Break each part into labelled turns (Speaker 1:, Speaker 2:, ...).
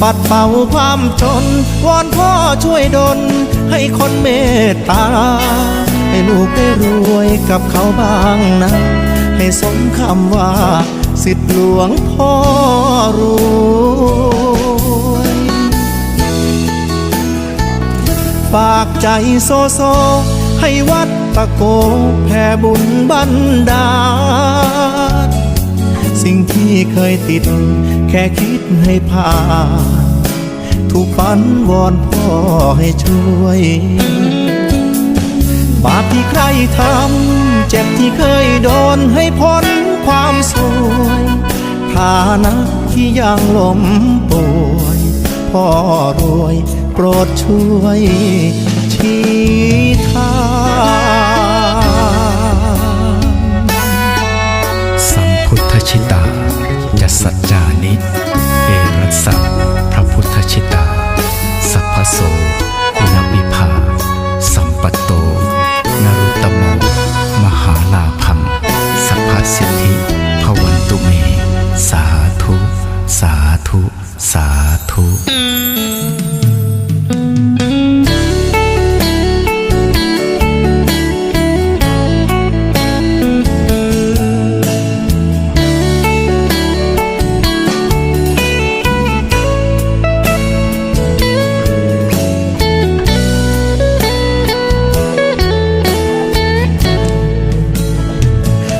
Speaker 1: ปัดเป่าความจน วอนพ่อช่วยดล ให้คนเมตตา ให้ลูกได้รวยกับเขาบ้างนะ ให้สมคำว่า สิทธิหลวงพ่อรวยฝากใจโซโซ ให้วัดตะโกแผ่บุญบันดาล สิ่งที่เคยติด แค่คิดให้ผ่านถูกฝันวอนพ่อให้ช่วย บาปที่ใครทำ เจ็บที่เคยโดนให้พ้นความสวยฐานะที่ยังล้มป่วยพ่อรวยโปรดช่วยชี้ทาง
Speaker 2: ชิตาจะสัจจานิ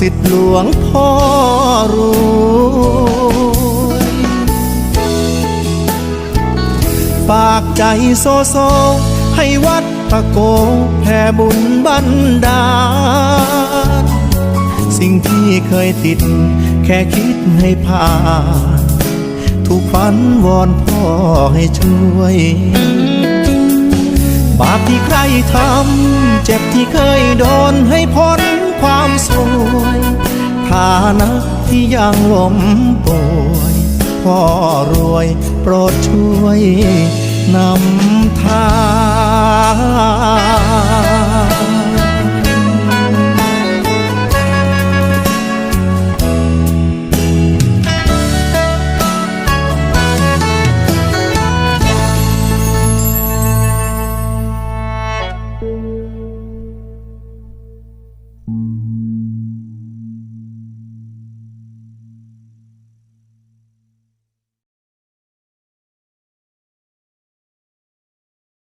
Speaker 1: สิทธิ์หลวงพ่อรวยฝากใจโซโซ ให้วัดตะโกแผ่บุญบันดาลสิ่งที่เคยติด แค่คิดให้ผ่านถูกฝันวอนพ่อให้ช่วย บาปที่ใครทำ เจ็บที่เคยโดนให้พ้น ความสวยฐานะที่ยังล้มป่วยพ่อรวยโปรดช่วยนำทาง